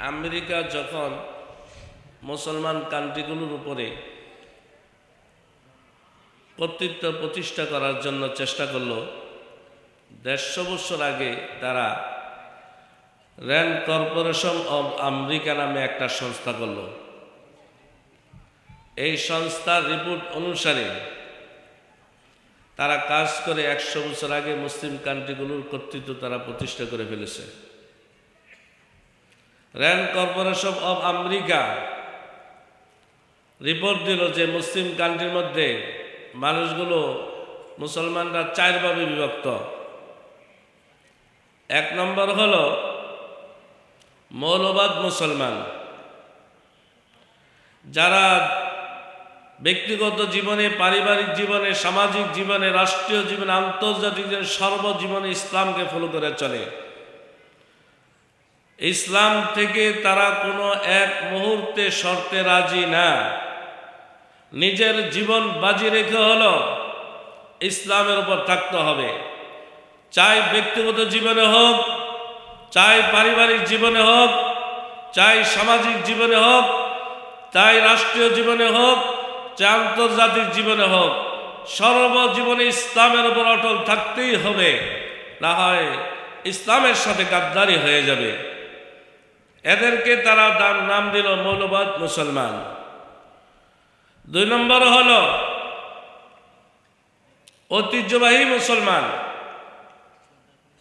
America যখন মুসলমান কান্ট্রিগুলোর উপরে কর্তৃত্ব প্রতিষ্ঠা করার জন্য চেষ্টা করল, দেড়শো বছর আগে তারা র্যান্ড কর্পোরেশন অব আমেরিকা নামে একটা সংস্থা করল। এই সংস্থার রিপোর্ট অনুসারে তারা কাজ করে একশো বছর আগে মুসলিম কান্ট্রিগুলোর কর্তৃত্ব তারা প্রতিষ্ঠা করে ফেলেছে। Rand Corporation of America report দিল যে মুসলিম কান্ট্রির মধ্যে মানুষগুলো মুসলমানরা চারভাবে বিভক্ত। এক নম্বর হল মৌলবাদ মুসলমান। যারা ব্যক্তিগত জীবনে, পারিবারিক জীবনে, সামাজিক জীবনে, রাষ্ট্রীয় জীবনে, আন্তর্জাতিক জীবনে সর্বজীবনে ইসলামকে ফলো করে চলে। ইসলাম থেকে তারা কোনো এক মুহূর্তে শর্তে রাজি না। নিজের জীবন বাজি রেখে হলো ইসলামের উপর থাকতে হবে। চাই ব্যক্তিগত জীবনে হোক, চাই পারিবারিক জীবনে হোক, চাই সামাজিক জীবনে হোক, চাই রাষ্ট্রীয় জীবনে হোক, চাই আন্তর্জাতিক জীবনে হোক, সর্বজীবনে ইসলামের উপর অটল থাকতেই হবে। না হয় ইসলামের সাথে গাদ্দারি হয়ে যাবে। এদেরকে তারা তার নাম দিল মৌলবাদ মুসলমান। দুই নম্বর হল, ঐতিহ্যবাহী মুসলমান।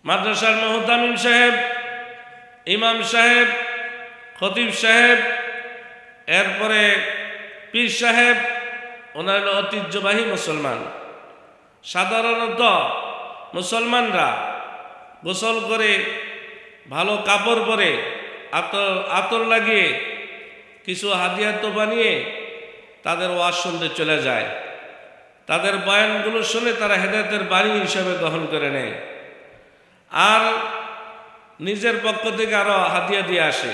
মাদ্রাসার মোহতামিম সাহেব, ইমাম সাহেব, খতিব সাহেব, এরপরে পীর সাহেব, ওনার ঐতিহ্যবাহী মুসলমান। সাধারণত মুসলমানরা গোসল করে, ভালো কাপড় পরে আতর আতর লাগিয়ে কিছু হাদিয়া তো বানিয়ে তাদের ওয়াজ শুনতে চলে যায়। তাদের বয়ানগুলো শুনে তারা হেদায়তের বাণী হিসাবে গ্রহণ করে নেয়। আর নিজের পক্ষ থেকে আরও হাতিয়া দিয়ে আসে।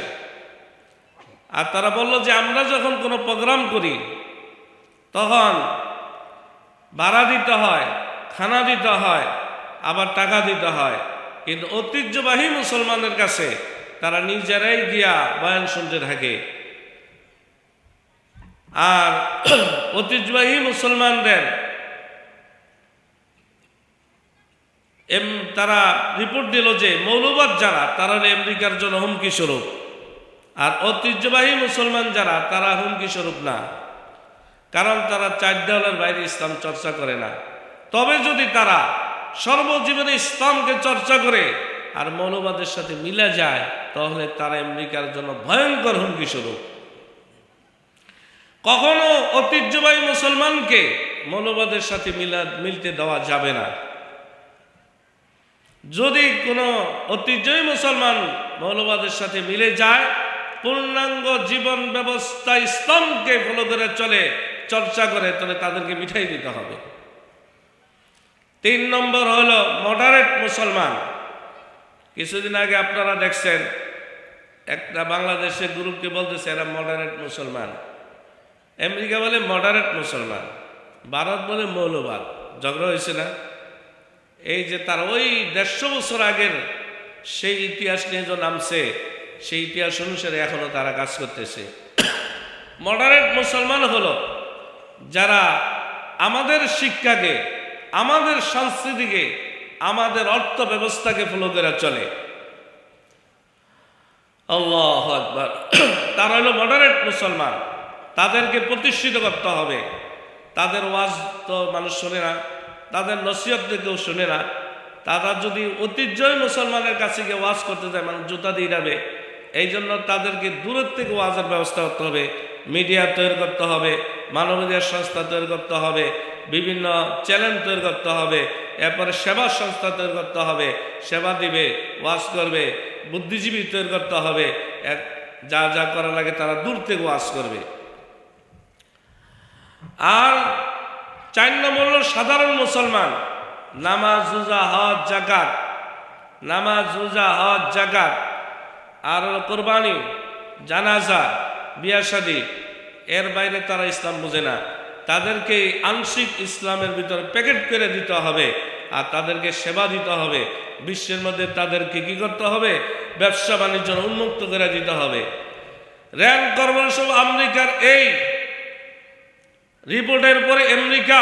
আর তারা বলল যে, আমরা যখন কোনো প্রোগ্রাম করি, তখন ভাড়া দিতে হয়, খানা দিতে হয়, আবার টাকা দিতে হয়। কিন্তু ঐতিহ্যবাহী মুসলমানের কাছে তারা নিজেরাই গিয়া বয়ান শুনতে থাকে। আর ঐতিহ্যবাহী মুসলমানদের এম তারা রিপোর্ট দিল যে মৌলবাদ যারা, তারা আমেরিকার জন্য হুমকি স্বরূপ। আর ঐতিহ্যবাহী মুসলমান যারা, তারা হুমকি স্বরূপ না। কারণ তারা চার দেওয়ালের বাইরে ইসলাম চর্চা করে না। তবে যদি তারা সর্বজীবনে ইসলামকে চর্চা করে আর মৌলবাদের সাথে মিলে যায়, তাহলে তারা আমেরিকার জন্য ভয়ঙ্কর হুমকি স্বরূপ। কখনো ঐতিহ্যবাহী মুসলমানকে মৌলবাদের সাথে মিলা, মিলতে দেওয়া যাবে না। যদি কোনো ঐতিহ্যই মুসলমান মৌলবাদের সাথে মিলে যায়, পূর্ণাঙ্গ জীবন ব্যবস্থা ইসলামকে ফলো করে চলে, চর্চা করে, তাহলে তাদেরকে মিঠাই দিতে হবে। তিন নম্বর হলো মডারেট মুসলমান। কিছুদিন আগে আপনারা দেখছেন, একটা বাংলাদেশের গ্রুপকে বলতেছে এরা মডারেট মুসলমান। আমেরিকা বলে মডারেট মুসলমান, ভারত বলে মৌলবাদ। ঝগড়া হয়েছে না? এই যে তার ওই দেড়শো বছর আগের সেই ইতিহাস নিয়ে যে নামছে, সেই ইতিহাস অনুসারে এখনও তারা কাজ করতেছে। মডারেট মুসলমান হলো যারা আমাদের শিক্ষাকে, আমাদের সংস্কৃতিকে আমাদের অর্থ ব্যবস্থাকে ফলো করে চলে। আল্লাহ তারা হলো মডারেট মুসলমান। তাদেরকে প্রতিষ্ঠিত করতে হবে। তাদের ওয়াজ তো মানুষ শোনে না। তাদের নসিহত কেউ শোনে না। তারা যদি ঐতিহ্যই মুসলমানের কাছে গিয়ে ওয়াজ করতে যায়, মানুষ জুতা দিয়ে যাবে এই জন্য তাদেরকে দূরের থেকে ওয়াজের ব্যবস্থা করতে হবে। মিডিয়া তৈরি করতে হবে মানবাধিকার সংস্থা তৈরি করতে হবে, বিভিন্ন চ্যানেল তৈরি করতে হবে। এরপরে সেবা সংস্থা তৈরি করতে হবে, সেবা দিবে, ওয়াজ করবে, বুদ্ধিজীবী তৈরি করতে হবে, এক, যা যা করা লাগে তারা দূর থেকে ওয়াজ করবে। আর চার নম্বর হল সাধারণ মুসলমান, নামাজ, রোজা, হজ, জাকাত। নামাজ, রোজা, হজ, জাকাত। আর হলো কোরবানি, জানাজা বিয়া শাদী এর বাইরে তারা ইসলাম বোঝে না। তাদেরকে আংশিক ইসলামের ভিতরে প্যাকেট করে দিতে হবে আর তাদেরকে সেবা দিতে হবে। বিশ্বের মধ্যে তাদেরকে কি করতে হবে? ব্যবসা বাণিজ্য উন্মুক্ত করে দিতে হবে। র্যাঙ্ক অফ আমেরিকার এই রিপোর্টের পরে আমেরিকা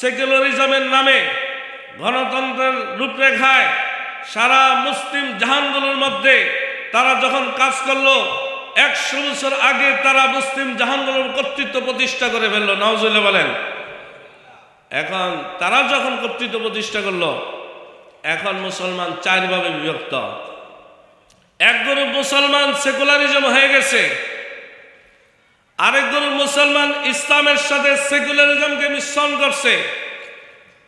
সেকুলারিজমের নামে গণতন্ত্রের রূপরেখায় সারা মুসলিম জাহানগুলোর মধ্যে তারা যখন কাজ করল একশো বছর আগে তারা মুসলিম জাহানগুলোর কর্তৃত্ব প্রতিষ্ঠা করে ফেলল নওজুল্লাহ বলেন। এখন তারা যখন কর্তৃত্ব প্রতিষ্ঠা করল, এখন মুসলমান চারভাবে বিভক্ত। এক গ্রুপ মুসলমান সেকুলারিজম হয়ে গেছে, আরেক গ্রুপ মুসলমান ইসলামের সাথে সেকুলারিজমকে মিশ্রণ করছে,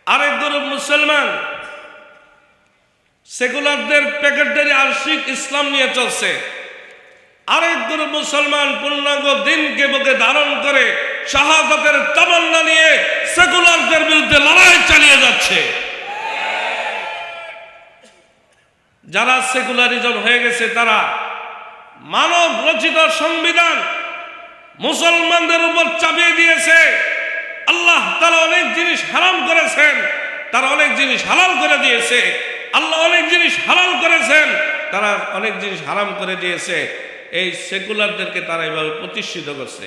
আরেক গ্রুপ মুসলমান সেকুলারদের প্যাকেটদারি আংশিক ইসলাম নিয়ে চলছে। আরেক গ্রুপ মুসলমান পূর্ণাঙ্গ দিনকে বুকে ধারণ করে শাহাদাতের তামান্না নিয়ে সেকুলারদের বিরুদ্ধে লড়াই চালিয়ে যাচ্ছে। যারা সেকুলারিজম হয়ে গেছে, তারা মানব রচিত সংবিধান মুসলমানদের উপর চাপিয়ে দিয়েছে। আল্লাহ তারা অনেক জিনিস হারাম করেছেন, তারা অনেক জিনিস হালাল করে দিয়েছে। আল্লাহ অনেক জিনিস হালাল করেছেন, তারা অনেক জিনিস হারাম করে দিয়েছে। এই সেকুলারদেরকে তারা এভাবে প্রতিষ্ঠিত করছে।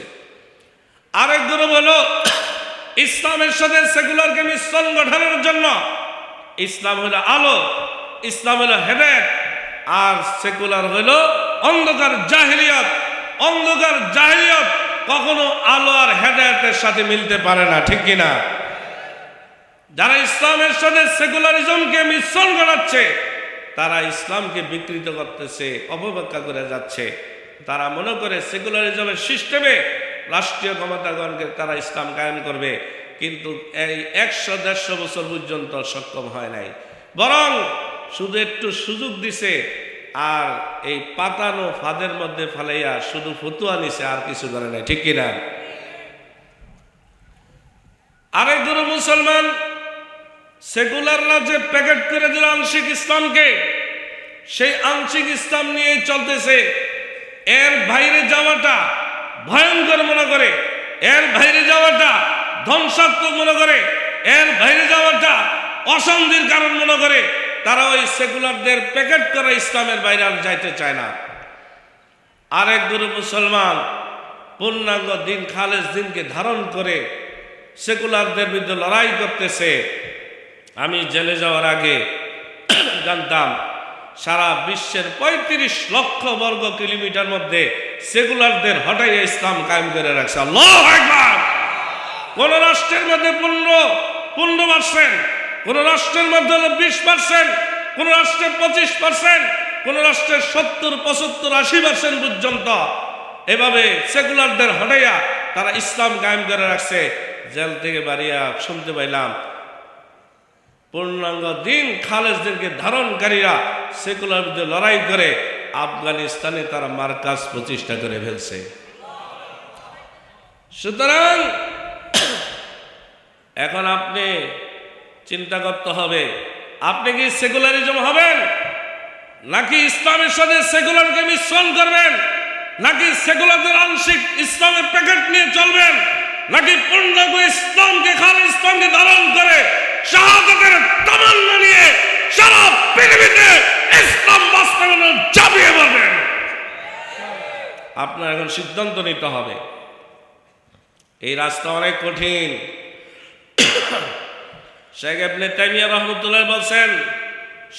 আরেক গ্রুপ হলো, ইসলামের সাথে সেকুলারকে মিশ্রণ গঠনের জন্য ইসলাম হলো আলো, ইসলাম হলো হেদায়ত, আর সেকুলার হলো অন্ধকার জাহিলিয়ত। অন্ধকার জাহিলিয়ত কখনো আলো আর হেদায়তের সাথে মিলতে পারে না, ঠিক কিনা যারা ইসলামের সাথে সেকুলারিজমকে মিশ্রণ করাচ্ছে তারা ইসলামকে বিকৃত করতেছে, অপব্যাখ্যা করে যাচ্ছে। তারা মনে করে সেকুলারিজমের সিস্টেমে রাষ্ট্রীয় ক্ষমতাগণকে তারা ইসলাম কায়েম করবে, কিন্তু এই একশো, দেড়শো বছর পর্যন্ত সক্ষম হয় নাই। বরং শুধু একটু সুযোগ দিছে আর এই পাতানো ফাঁদের মধ্যে ফালাইয়া শুধু ফতুয়া নিছে, আর কিছু করে নাই। ঠিক কিনা? আরেক গুরু মুসলমান, সেকুলাররা যে প্যাকেট করে দিল আংশিক ইসলামকে, সেই আংশিক ইসলাম নিয়ে চলতেছে। এর বাইরে যাওয়াটা ভয়ঙ্কর মনে করে। এর বাইরে যাওয়াটা ধ্বংসাত্মক মনে করে। এর বাইরে যাওয়াটা অশান্তির কারণ মনে করে। তারা ওই সেকুলারদের প্যাকেট করা ইসলামের বাইরে আর যাইতে চায় না। আরেক গুরু মুসলমান পূর্ণাঙ্গ দিন খালেজ দিনকে ধারণ করে সেকুলারদের বিরুদ্ধে লড়াই করতেছে। আমি জেলে যাওয়ার আগে জানতাম সারা বিশ্বের ৩৫ লক্ষ বর্গ কিলোমিটার মধ্যে সেকুলারদের হটাইয়া ইসলাম কায়েম করে রাখছে। কোন রাষ্ট্রের মধ্যে পনেরো পনেরো পার্সেন্ট কোন রাষ্ট্রের মধ্যে হলো বিশ পার্সেন্ট কোন রাষ্ট্রের পঁচিশ পার্সেন্ট কোন রাষ্ট্রের সত্তর, পঁচাত্তর, আশি পার্সেন্ট পর্যন্ত এভাবে সেকুলারদের হটাইয়া তারা ইসলাম কায়েম করে রাখছে। জেল থেকে বাড়িয়া শুনতে পাইলাম, পূর্ণাঙ্গ দিন খালেজদেরকে ধারণকারীরা সেকুলার বিরুদ্ধে লড়াই করে আফগানিস্তানে তারা মার্কাজ প্রতিষ্ঠা করে ফেলছে। সুতরাং, এখন আপনি চিন্তা করতে হবে, আপনি কি সেকুলারিজম হবেন? নাকি ইসলামের সাথে সেকুলারকে মিশ্রণ করবেন? নাকি সেকুলারদের আংশিক ইসলামের প্যাকেট নিয়ে চলবেন? নাকি পূর্ণাঙ্গ ইসলামকে, খাল ইসলামকে ধারণ করে শাহাদাতের তামান্না নিয়ে সারা পৃথিবীতে ইসলাম বাস্তবায়ন চাপিয়ে পড়বেন আপনার এখন সিদ্ধান্ত নিতে হবে। এই রাস্তা অনেক কঠিন। শেখ আপনি তাইমিয়া রহমতুল্লাহ বলছেন,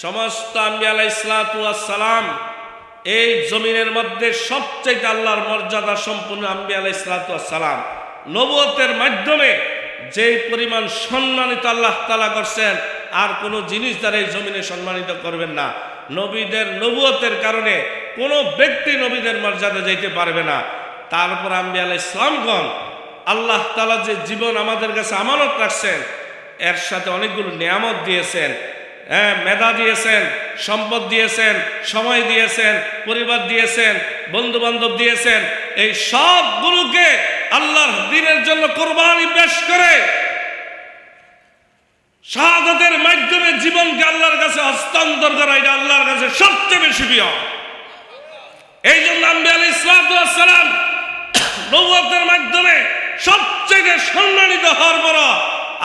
সমস্ত আম্বিয়া আলাহ ইসলাতাম এই জমিনের মধ্যে সবচেয়ে আল্লাহর মর্যাদা সম্পূর্ণ আম্বিয়া আলাহ ইসলাতাম নবতের মাধ্যমে যে পরিমাণ সম্মানিত আল্লাহ তালা করছেন, আর কোনো জিনিস দ্বারা এই জমিনে সম্মানিত করবেন না। নবীদের নবুয়তের কারণে কোনো ব্যক্তি নবীদের মর্যাদা যেতে পারবে না। তারপর আম্বি আলাহ ইসলামগণ আল্লাহ তালা যে জীবন আমাদের কাছে আমানত রাখছেন, এর সাথে অনেকগুলো নিয়ামত দিয়েছেন হ্যাঁ মেধা দিয়েছেন, সম্পদ দিয়েছেন, সময় দিয়েছেন, পরিবার দিয়েছেন বন্ধু বান্ধব দিয়েছেন, এই সবগুলোকে আল্লাহর দিনের জন্য কোরবানি পেশ করে শাহাদাতের মাধ্যমে জীবনকে আল্লাহর কাছে হস্তান্তর করা এটা আল্লাহর কাছে সবচেয়ে বেশি প্রিয়। এই জন্য আম্বি আলী ইসলাম নৌতের মাধ্যমে সবচেয়ে সম্মানিত হওয়ার পর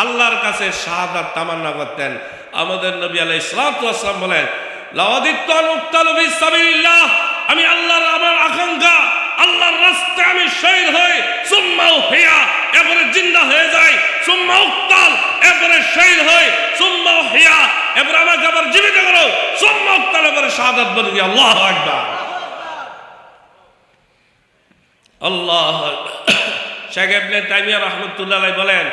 আল্লাহর কাছে শাহাদাত তামান্না করতেন। আমাদের নবী আলাই ইসলাম বলেন আমি আল্লাহর আমার আকাঙ্ক্ষা, আল্লাহর রাস্তায় আমি শহীদ হই, সুম্মা উহিয়া, এরপরে জিন্দা হয়ে যাই সুম্মা উক্তাল এরপরে শহীদ হই সুম্মা উহিয়া। এরপরে আমাকে আবার জীবিত করো। সুম্মা এরপরে শাহাদাত বলে দিয়ে আল্লাহু আকবার। আল্লাহ শেখ তাইমিয়া রহমতুল্লাহ বলেন,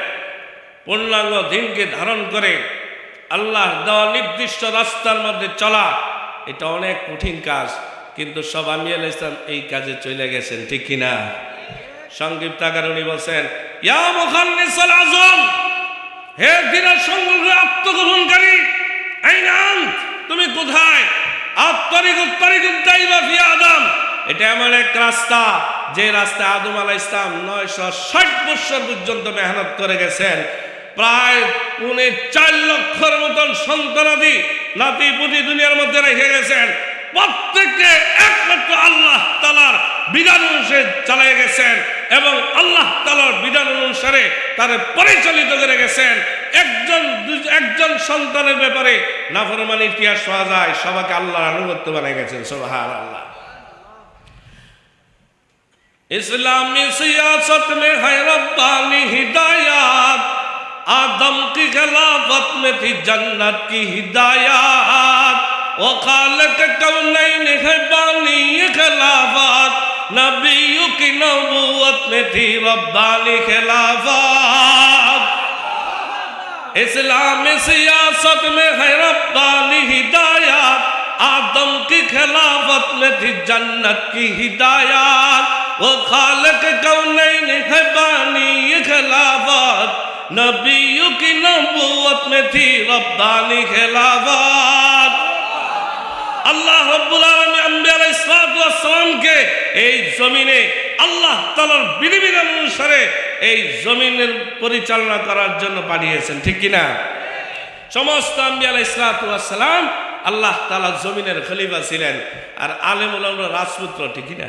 পূর্ণাঙ্গ দিনকে ধারণ করে আল্লাহ দেওয়া নির্দিষ্ট রাস্তার মধ্যে চলা, এটা অনেক কঠিন কাজ, কিন্তু সব আমি ইসলাম এই কাজে চলে গেছেন, ঠিক কিনা? সংক্ষিপ্ত আকারে উনি বলছেন, ইয়া মুখান্নিসাল আজম হে দিনের সংগ্রহ আত্মগোপনকারী আইনান তুমি কোথায়? আদম? এটা এমন এক রাস্তা, যে রাস্তায় আদম ইসলাম নয়শো ষাট বৎসর পর্যন্ত মেহনত করে গেছেন। প্রায় পুনে চার লক্ষর মতন সন্তানাদি নাতি পুতি দুনিয়ার মধ্যে রেখে গেছেন। প্রত্যেককে একমাত্র আল্লাহ তালার বিধান অনুসারে চালিয়ে গেছেন। এবং আল্লাহ তালার বিধান অনুসারে তারে পরিচালিত করে গেছেন একজন দু- একজন সন্তানের ব্যাপারে নাফরমান ইতিহাস পাওয়া যায় সবাইকে আল্লাহর আনুগত্য বানিয়ে গেছেন সোহার আল্লাহ इस्लामी सियासत में है रब्बानी हिदायत आदम की खिलाफत में थी जन्नत की हिदायत वो खालक कौनैन है बानी ये खिलाफत थी रब्बानी खिलाफत। इस्लाम सियासत में है रब्बानी हिदायत। आदम की खिलाफत में थी जन्नत की हिदायत। वो खालक कौन है बानी खिलाफत। नबियु की नबूवत में थी रब्बानी खिलाफत। अल्लाह रब्बुल সালামকে এই জমিনে আল্লাহ তাআলার বিধিবিধান অনুসারে এই জমিনের পরিচালনা করার জন্য পাঠিয়েছেন, ঠিক কি না সমস্ত আম্বিয়া আলাইহিস সালাতু সালাম আল্লাহ তালা জমিনের খলিফা ছিলেন আর আলেমুল রাজপুত্র, ঠিক কি না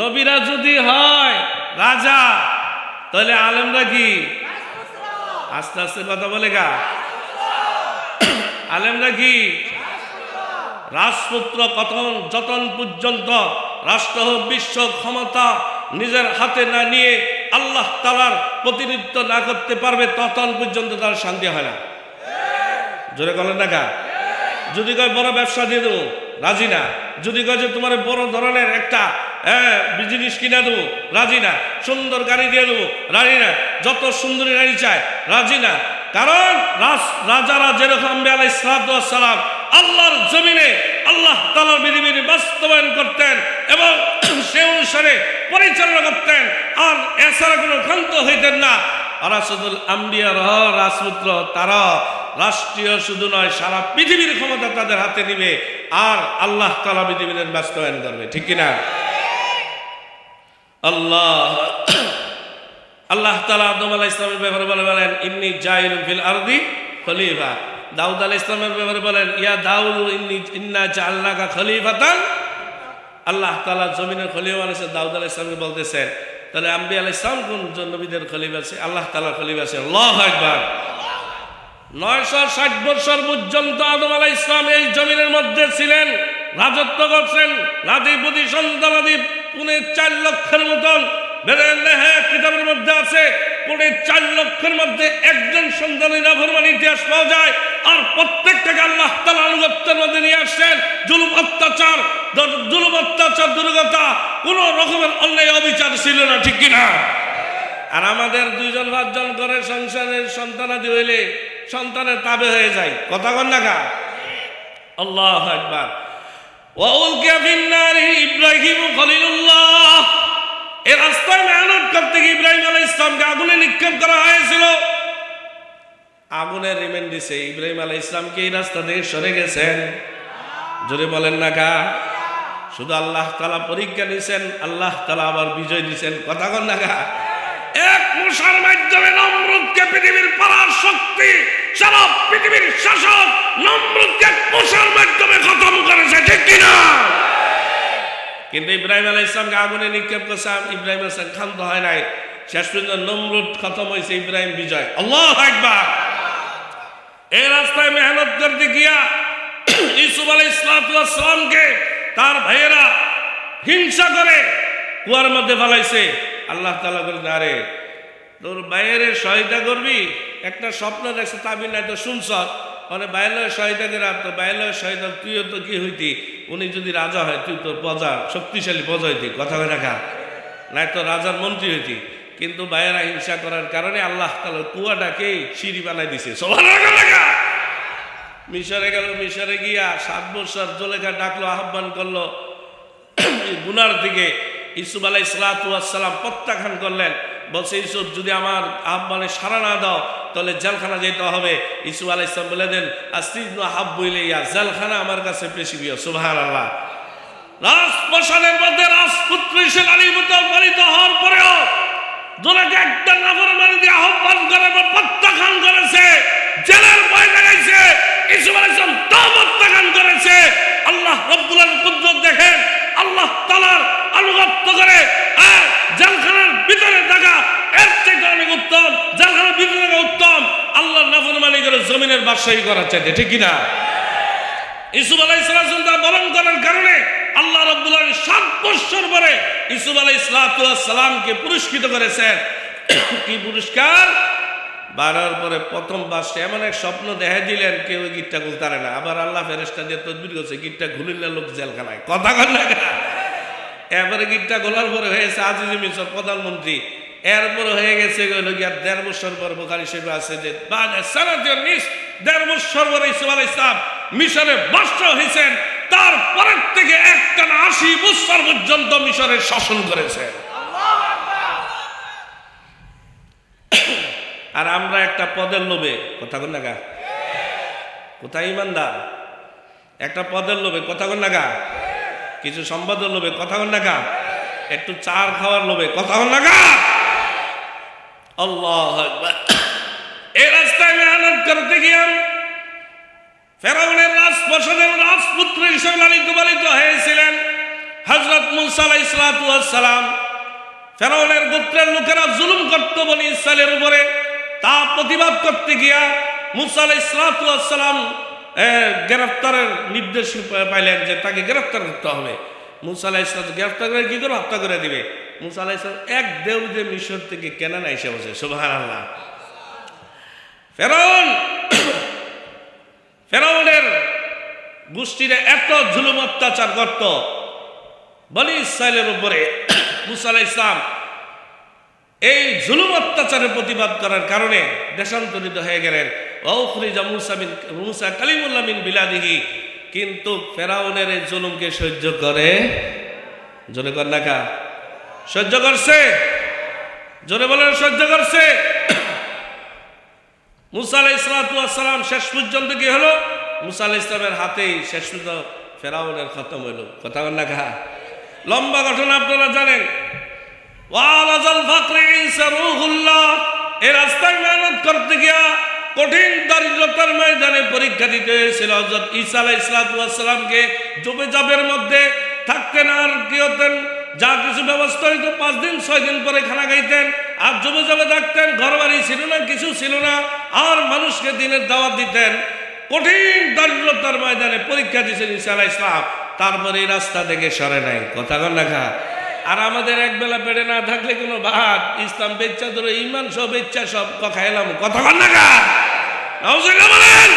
নবীরা যদি হয় রাজা, তাহলে আলেমরা কি? আস্তে আস্তে কথা বলে গা। আলেমরা কি? রাজপুত্র কতন যতন পর্যন্ত রাষ্ট্র বিশ্ব ক্ষমতা নিজের হাতে না নিয়ে আল্লাহ তালার প্রতিনিধিত্ব না করতে পারবে, ততন পর্যন্ত তার শান্তি হয় না। জোরে বলেন না গা? যদি কয় বড় ব্যবসা দিয়ে দেবো, রাজি না। যদি কয় যে তোমার বড় ধরনের একটা হ্যাঁ বিজনেস কিনে দেবো, রাজি না। সুন্দর গাড়ি দিয়ে দেবো, রাজি না। যত সুন্দরী গাড়ি চায়, রাজি না। কারণ রাজ, রাজারা যেরকম আলাই সালাম আল্লাহর জমিনে আল্লাহ তালার বিধিবিধি বাস্তবায়ন করতেন এবং সে অনুসারে পরিচালনা করতেন। আর এছাড়া কোনো ক্ষান্ত হইতেন না। আরাসদুল আম্বিয়া রহ রাজপুত্র, তারা রাষ্ট্রীয় শুধু নয়, সারা পৃথিবীর ক্ষমতা তাদের হাতে নিবে। আর আল্লাহ তালা বিধিবিধান বাস্তবায়ন করবে। ঠিক কিনা? আল্লাহ আল্লাহ তালা আদম আলাহ ইসলামের ব্যাপারে বলে বলেন, ইন্নি জাইল ফিল আরদি খলিফা। দাউদ আলাহ ইসলামের ব্যাপারে বলেন, ইয়া দাউদ, ইন্নি জাল্লাকা খলিফাতান। আল্লাহ তালা জমিনের খলিফা বানিয়েছে, দাউদ আলাহ ইসলামকে বলতেছেন, তাহলে আম্বি আলাহ ইসলাম কোন নবীদের খলিফা আছে? আল্লাহ তালা খলিফা আছে, আল্লাহ একবার নয়শো ষাট বছর পর্যন্ত আদম আলাহ ইসলাম এই জমিনের মধ্যে ছিলেন, রাজত্ব করছেন নাদিপতি সন্তানাদি পুনে চার লক্ষের মতন কিতাবের মধ্যে আছে চার লক্ষের মধ্যে একজন ইতিহাস পাওয়া যায়, আর অত্যাচার দুর্গতা, কোনো রকমের অবিচার ছিল না, ঠিক কিনা? আর আমাদের দুইজন, পাঁচজন করে সংসারের সন্তানাদি হইলে সন্তানের তাবে হয়ে যায়। কথা কন না আল্লাহ একবার ইব্রাহিম এ রাস্তায় মেহনত করতে গিয়ে ইব্রাহিম আলাইহিস ইসলামকে আগুনে নিক্ষেপ করা হয়েছিল? আগুনের রিমেন্ড দিছে। ইব্রাহিম আলাইহিস ইসলামকে এই রাস্তা থেকে সরে গেছেন? জোরে বলেন না গা শুধু আল্লাহ তালা পরীক্ষা নিছেন, আল্লাহ তালা আবার বিজয় দিছেন। কথা কন না এক মশার মাধ্যমে নমরুদকে পৃথিবীর পাড়ার শক্তি সারা পৃথিবীর শাসক নমরুদকে মশার মাধ্যমে খতম করেছে, ঠিক কিনা? কিন্তু ইব্রাহিম আলাহ ইসলামকে আগুনে নিক্ষেপ করছে ইব্রাহিম ইসলাম ক্ষান্ত হয় নাই। শেষ পর্যন্ত নমরুদ খতম হয়েছে, ইব্রাহিম বিজয়। আল্লাহ একবার এই রাস্তায় মেহনত করতে গিয়া ইসুফ আলাই ইসলামকে তার ভাইয়েরা হিংসা করে কুয়ার মধ্যে ফালাইছে। আল্লাহ তালা বলে, না তোর বাইরে সহায়তা করবি? একটা স্বপ্ন দেখছে তাবি নাই তো শুনছ? মানে বাইরে সহায়তা করে আর তো বাইরে সহায়তা তুইও তো কি হইতি? উনি যদি রাজা হয়, তুই তোর প্রজা, শক্তিশালী প্রজা হইতি। কথা হয়ে রাখা নাই তো রাজার মন্ত্রী হইতি। কিন্তু বাইরা হিংসা করার কারণে আল্লাহ তালা কুয়াটাকে সিঁড়ি বানাই দিছে। মিশরে গেল, মিশরে গিয়া সাত বছর জলেখা ডাকলো, আহ্বান করল। গুনার দিকে ইসুফ আলাই সালাতাম প্রত্যাখ্যান করলেন। বলছে ইসুফ যদি আমার আহ্বানে সারা না দাও তাহলে জেলখানা যেতে হবে। ইসুফ আলাই ইসলাম বলে দেন আসিদ হাব বইলে ইয়া জেলখানা আমার কাছে বেশি প্রিয় সুবাহান আল্লাহ রাজপ্রসাদের মধ্যে রাজপুত্র পালিত হওয়ার পরেও জোনাকে একটা মানে দিয়ে করেছে। করেছে। আল্লাহ দেখেন, আল্লাহ তাআলার আনুগত্য করে জেলখানার ভিতরে থাকা এর থেকে অনেক উত্তম, জেলখানার ভিতরে থাকা উত্তম। আল্লাহর নাফরমানি করে জমিনের বাদশাহী করার চাইতে, ঠিক কিনা? ইসুফ আলাই ইসলাম তা বরণ করার কারণে আল্লাহ রব্বুল আলামিন সাত বছর পরে ইসুফ আলাই সালামকে পুরস্কৃত করেছেন। কি পুরস্কার? বাড়ার পরে প্রথম বাসে এমন এক স্বপ্ন দেখা দিলেন, কেউ গিটটা খুলতারে না। আবার আল্লাহ ফেরেস্তা দিয়ে তদবির করছে গিটটা খুলিলে লোক জেলখানায়। কথা কর না এবারে গিটটা খোলার পরে হয়েছে আজিজ মিশর প্রধানমন্ত্রী। এরপরে হয়ে গেছে দেড় বছর পর বোখারি হিসেবে আছে যে দেড় বছর পরে ইসুফ আলাই ইসলাম মিশরে বাস্ত হয়েছেন তারপরের থেকে একটানা আশি বছর পর্যন্ত মিশরের শাসন করেছে। আর আমরা একটা পদের লোভে, কথা কন না গা? কোথায় ইমানদার? একটা পদের লোভে, কথা কন না গা? কিছু সম্বাদের লোভে, কথা কন না একটু চার খাওয়ার লোভে, কথা কন না আল্লাহ এই রাস্তায় মেহনত করতে গিয়ে ফেরাউনের রাজপ্রসাদের রাজপুত্র হিসেবে লালিত পালিত হয়েছিলেন হজরত মুসা আলাই সালাম। ফেরাউনের গোত্রের লোকেরা জুলুম করত বলি ইসরায়েলের উপরে। তা প্রতিবাদ করতে গিয়া মুসা আলাই সালাম গ্রেফতারের নির্দেশ পাইলেন যে তাকে গ্রেফতার করতে হবে। মুসা ইসলাম গ্রেফতার করে কি করে হত্যা করে দিবে? মুসা ইসলাম এক দেউ যে মিশর থেকে কেনান এসে বসে সুবাহান আল্লাহ ফেরাউন, ফেরাউনের গোষ্ঠীরা এত জুলুম অত্যাচার করত। বলি ইসরায়েলের উপরে মুসা ইসলাম এই জুলুম অত্যাচারের প্রতিবাদ করার কারণে দেশান্তরিত হয়ে গেলেন। ঔখরিজা মুসা বিন মুসা কালিমুল্লাহ বিন বিলাদিহি। কিন্তু ফেরাউনের এই জুলুমকে সহ্য করে, জোরে কর না কা। সহ্য করছে? জোরে বলেন, সহ্য করছে? মুসা আলাহ ইসলাতাম শেষ পর্যন্ত কি হলো? মুসা আলাহ ইসলামের হাতেই শেষ পর্যন্ত ফেরাউনের খতম হইল। কথা বল না কা। লম্বা ঘটনা আপনারা জানেন। ওয়ালাজাল ফাকরে ঈসা রূহুল্লাহ এই রাস্তায় মেহনত করতে গিয়া কঠিন দারিদ্রতার ময়দানে পরীক্ষা দিতে হয়েছিল হজরত ঈসা আলাহ ইসলাতামকে জবে জাবের মধ্যে থাকতেন আর কি হতেন? যা কিছু ব্যবস্থা হইতো, পাঁচ দিন, ছয় দিন পরে খানা খাইতেন। আর জবে জবে থাকতেন ঘর বাড়ি ছিল না, কিছু ছিল না। আর মানুষকে দিনের দাওয়াত দিতেন। কঠিন দারিদ্রতার ময়দানে পরীক্ষা দিয়েছেন ঈসা আলাহ ইসলাম তারপরে রাস্তা থেকে সরে নাই। কথা কন লেখা আর আমাদের এক বেলা পেটে না থাকলে কোনো ভাত ইসলাম বেচ্চা ধরে ইমান সব বেচ্চা সব খাইলাম কথা কন লেখা নাউজুবিল্লাহ বলেন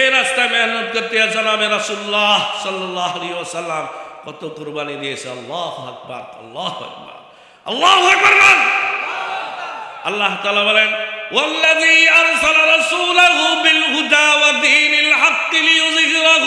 এই রাস্তায় মেহনত করতে জানাবে রাসুল্লাহ সাল্লাহ আলী ওসাল্লাম কত কুরবানি দিয়েছে আল্লাহ আকবার আল্লাহ আকবার আল্লাহ আকবার বল। আল্লাহ তাআলা বলেন والذي أرسل رسوله بالهدى ودين الحق ليظهره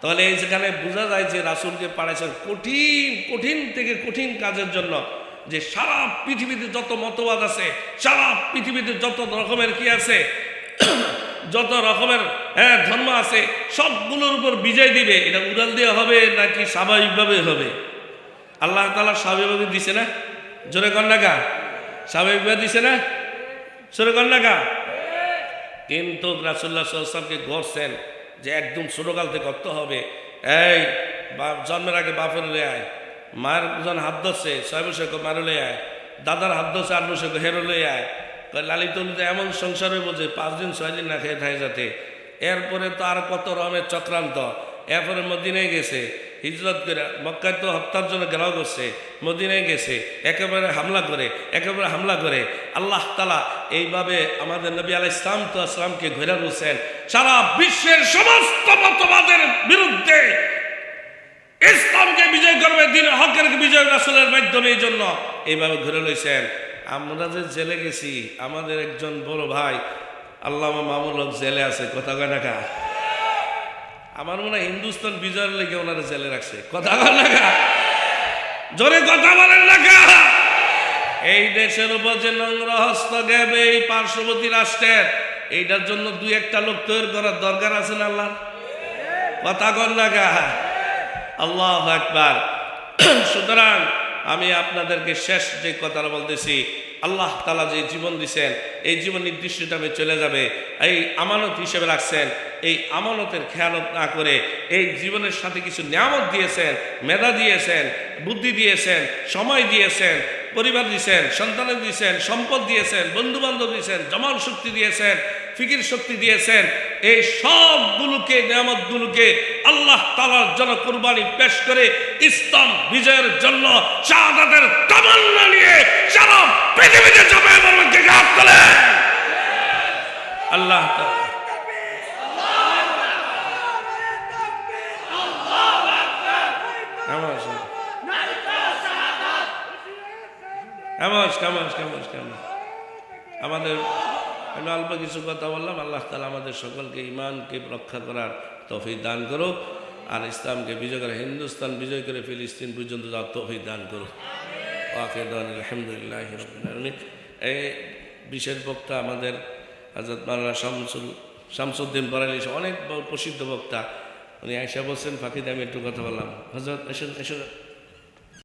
তাহলে এই যেখানে বোঝা যায় যে রাসুলকে পাঠাইছেন কঠিন কঠিন থেকে কঠিন কাজের জন্য, যে সারা পৃথিবীতে যত মতবাদ আছে, সারা পৃথিবীতে যত রকমের কি আছে, যত রকমের হ্যাঁ ধর্ম আছে, সবগুলোর উপর বিজয় দিবে। এটা উড়াল দিয়ে হবে নাকি স্বাভাবিকভাবে হবে? আল্লাহ তালা স্বাভাবিকভাবে দিছে না? জোরে কন্যাকা স্বাভাবিকভাবে দিছে না? জোরে কন্যাকা কিন্তু রাসুল্লাহ সাল্লামকে গড়ছেন যে একদম ছোটোকাল থেকে করতে হবে। এই, বাপ, জন্মের আগে বাপের লয়ে আয়। মায়ের যখন হাত ধরছে, ছয় বছর মারে লয়ে আয়। দাদার হাত ধরছে, আট বছর হেরো লয়ে আয়। লালিত এমন সংসারে বোঝে পাঁচ দিন, ছয় দিন না খেয়ে থাকে যাতে। এরপরে তো আর কত রমের চক্রান্ত। এরপরে মদিনে গেছে। হিজরত করে মক্কায় তো হত্যার জন্য গেলাও করছে, মদিনায় গেছে, একেবারে হামলা করে, একেবারে হামলা করে। আল্লাহ তালা এইভাবে আমাদের নবী আলাই ইসলাম তো আসলামকে ঘেরা রয়েছেন সারা বিশ্বের সমস্ত মতবাদের বিরুদ্ধে ইসলামকে বিজয় করবে, দিন হকের বিজয় রাসুলের মাধ্যমে এই জন্য এইভাবে ঘুরে লইছেন আমরা যে জেলে গেছি, আমাদের একজন বড় ভাই আল্লাহ মামুল হক জেলে আছে, কথা কয় টাকা আমার মনে হয় হিন্দুস্তান বিজয়ের লেগে ওনারা জেলে রাখছে। কথা টাকা জোরে কথা বলেন টাকা এই দেশের উপর যে নোংর হস্ত গেবে এই পার্শ্ববর্তী রাষ্ট্রের, এইটার জন্য দুই একটা লোক তৈরি করার দরকার আছে না আল্লাহ? কথা কন? টাকা আল্লাহ একবার সুতরাং আমি আপনাদেরকে শেষ যে কথাটা বলতেছি আল্লাহ তালা যে জীবন দিছেন, এই জীবন নির্দিষ্ট টাইমে চলে যাবে। এই আমানত হিসেবে রাখছেন, এই আমানতের খেয়ালত না করে এই জীবনের সাথে কিছু নিয়ামত দিয়েছেন, মেধা দিয়েছেন, বুদ্ধি দিয়েছেন, সময় দিয়েছেন, পরিবার দিয়েছেন, সন্তানের দিয়েছেন, সম্পদ দিয়েছেন বন্ধু বান্ধব দিয়েছেন জমাল শক্তি দিয়েছেন ফিকির শক্তি দিয়েছেন, এই সবগুলোকে, নিয়ামতগুলোকে আল্লাহ তালার জন্য কোরবানি পেশ করে ইসলাম বিজয়ের জন্য শাহাদাতের তামান্না নিয়ে সারা পৃথিবীতে যাবে বলবে হাত তোলে আল্লাহ আমাদের আমি অল্প কিছু কথা বললাম, আল্লাহ তালা আমাদের সকলকে ইমানকে রক্ষা করার তফিক দান করুক আর ইসলামকে বিজয় করে, হিন্দুস্তান বিজয় করে, ফিলিস্তিন পর্যন্ত যাওয়ার তফিক দান করুক। আলহামদুলিল্লাহ এই বিশেষ বক্তা আমাদের হাজরত মাওলানা শামসুল, শামসুদ্দিন বরালি অনেক প্রসিদ্ধ বক্তা। উনি আয়সা বলছেন ফাঁকিতে আমি একটু কথা বললাম। হজরত এসে এসে।